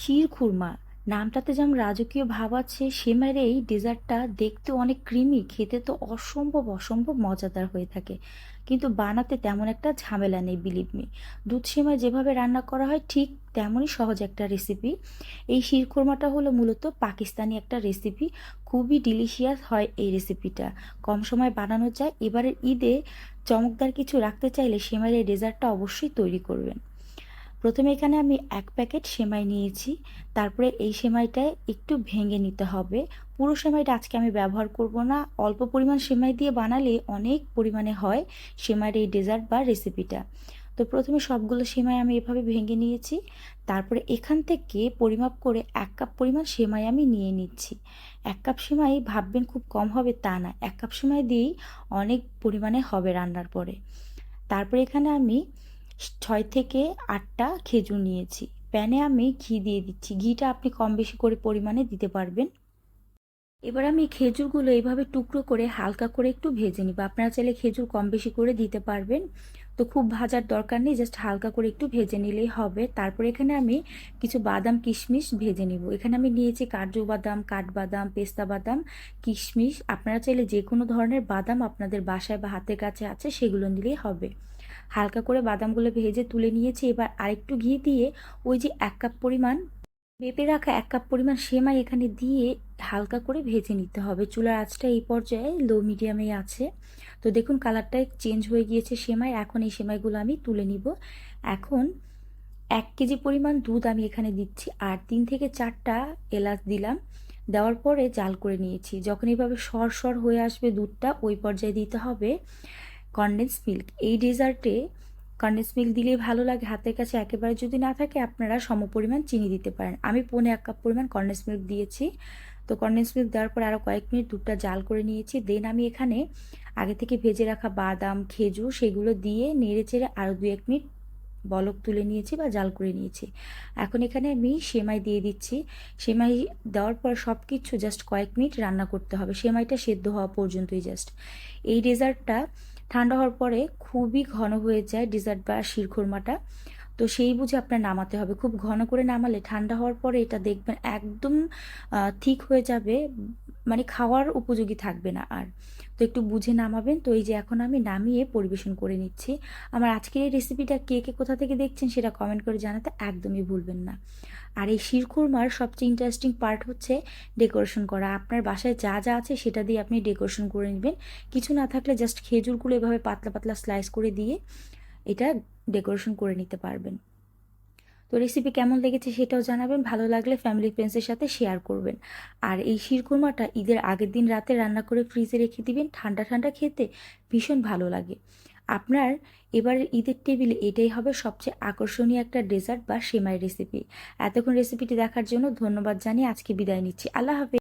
শিরখুরমা নামটাতে যেমন রাজকীয় ভাব আছে, সে সেমাইয়ের এই ডেজার্টটা দেখতে অনেক ক্রিমি, খেতে তো অসম্ভব অসম্ভব মজাদার হয়ে থাকে। কিন্তু বানাতে তেমন একটা ঝামেলা নেই বিলিভ মি দুধ সেমাই যেভাবে রান্না করা হয়, ঠিক তেমনই সহজ একটা রেসিপি এই শিরখুরমাটা হলো মূলত পাকিস্তানি একটা রেসিপি খুবই ডিলিশিয়াস হয় এই রেসিপিটা কম সময় বানানো যায়। এবারের ঈদে চমকদার কিছু রাখতে চাইলে সেমাইয়ের এই ডেজার্টটা অবশ্যই তৈরি করবেন। প্রথমে এখানে আমি এক প্যাকেট সেমাই নিয়েছি। তারপরে এই সেমাইটায় একটু ভেঙে নিতে হবে। পুরো সেমাইটা আজকে আমি ব্যবহার করব না। অল্প পরিমাণ সেমাই দিয়ে বানালে অনেক পরিমাণে হয় সেমাইয়ের এই ডেজার্ট বা রেসিপিটা। তো প্রথমে সবগুলো সেমাই আমি এভাবে ভেঙে নিয়েছি। তারপরে এখান থেকে পরিমাপ করে এক কাপ পরিমাণ সেমাই আমি নিয়ে নিচ্ছি। এক কাপ সেমাই ভাববেন খুব কম হবে তা না। এক কাপ সেমাই দিয়েই অনেক পরিমাণে হবে রান্নার পরে। তারপরে এখানে আমি ছয় থেকে আটটা খেজুর নিয়েছি। প্যানে আমি ঘি দিয়ে দিচ্ছি। ঘিটা আপনি কম বেশি করে পরিমাণে দিতে পারবেন। এবার আমি খেজুরগুলো এইভাবে টুকরো করে হালকা করে একটু ভেজে নিব। আপনারা চাইলে খেজুর কম বেশি করে দিতে পারবেন। তো খুব ভাজার দরকার নেই, জাস্ট হালকা করে একটু ভেজে নিলেই হবে। তারপর এখানে আমি কিছু বাদাম, কিশমিশ ভেজে নিব। এখানে আমি নিয়েছি কাজু বাদাম, কাঠবাদাম, পেস্তা বাদাম, কিশমিশ। আপনারা চাইলে যে কোনো ধরনের বাদাম আপনাদের বাসায় বা হাতের কাছে আছে, সেগুলো নিলেই হবে। হালকা করে বাদামগুলো ভেজে তুলে নিয়েছি। এবার আরেকটু ঘি দিয়ে ওই যে এক কাপ পরিমাণ পেঁপে রাখা এক কাপ পরিমাণ সেমাই এখানে দিয়ে হালকা করে ভেজে নিতে হবে। চুলার আঁচটা এই পর্যায়ে লো মিডিয়ামেই আছে। তো দেখুন কালারটা চেঞ্জ হয়ে গিয়েছে সেমাই। এখন এই সেমাইগুলো আমি তুলে নিব। এখন এক কেজি পরিমাণ দুধ আমি এখানে দিচ্ছি। আর তিন থেকে চারটা এলাচ দিলাম। দেওয়ার পরে জাল করে নিয়েছি। যখন এইভাবে সর সর হয়ে আসবে দুধটা, ওই পর্যায়ে দিতে হবে। কনডেন্স মিল্ক এই ডেজার্টে কনডেন্স মিল্ক দিলেই ভালো লাগে, হাতের কাছে একেবারে যদি না থাকে আপনারা সমপরিমাণ চিনি দিতে পারেন। আমি পৌনে এক কাপ পরিমাণ কনডেন্স মিল্ক দিয়েছি। তো কনডেন্স মিল্ক দেওয়ার পর আরও কয়েক মিনিট দুধটা জাল করে নিয়েছি। দেন আমি এখানে আগে থেকে ভেজে রাখা বাদাম, খেজুর সেগুলো দিয়ে নেড়ে চেড়ে আরও দু এক মিনিট বলক তুলে নিয়েছি বা জাল করে নিয়েছি। এখন এখানে আমি সেমাই দিয়ে দিচ্ছি। সেমাই দেওয়ার পর সব কিছু জাস্ট কয়েক মিনিট রান্না করতে হবে। সেমাইটা সেদ্ধ হওয়া পর্যন্তই জাস্ট এই ডেজার্টটা ঠান্ডা হওয়ার পরে খুবই ঘন হয়ে যায় ডিজার্ট বা শিরখোরমাটা তো সেই বুঝে আপনার নামাতে হবে। খুব ঘন করে নামালে ঠান্ডা হওয়ার পরে এটা দেখবেন একদম ঠিক হয়ে যাবে মানে খাওয়ার উপযোগী থাকবে না আর। তো একটু বুঝে নামাবেন। তো এই যে এখন আমি নামিয়ে পরিবেশন করে নিচ্ছি। আমার আজকের এই রেসিপিটা কে কে কোথা থেকে দেখছেন সেটা কমেন্ট করে জানাতে একদমই ভুলবেন না। আর এই শিরখুরমার সবচেয়ে ইন্টারেস্টিং পার্ট হচ্ছে ডেকোরেশন করা। আপনার বাসায় যা যা আছে সেটা দিয়ে আপনি ডেকোরেশন করে নেবেন। কিছু না থাকলে জাস্ট খেজুরগুলো এভাবে পাতলা পাতলা স্লাইস করে দিয়ে এটা ডেকোরেশন করে নিতে পারবেন। তো রেসিপি কেমন লেগেছে সেটাও জানাবেন, ভালো লাগলে ফ্যামিলি ফ্রেন্ডসের সাথে শেয়ার করবেন। আর এই শিরকুরমাটা ঈদের আগের দিন রাতে রান্না করে ফ্রিজে রেখে দিবেন, ঠান্ডা ঠান্ডা খেতে ভীষণ ভালো লাগে। আপনার এবারের ঈদের টেবিলে এটাই হবে সবচেয়ে আকর্ষণীয় একটা ডেজার্ট বা সেমাই রেসিপি এতক্ষণ রেসিপিটি দেখার জন্য ধন্যবাদ জানিয়ে আজকে বিদায় নিচ্ছি। আল্লাহ হাফেজ।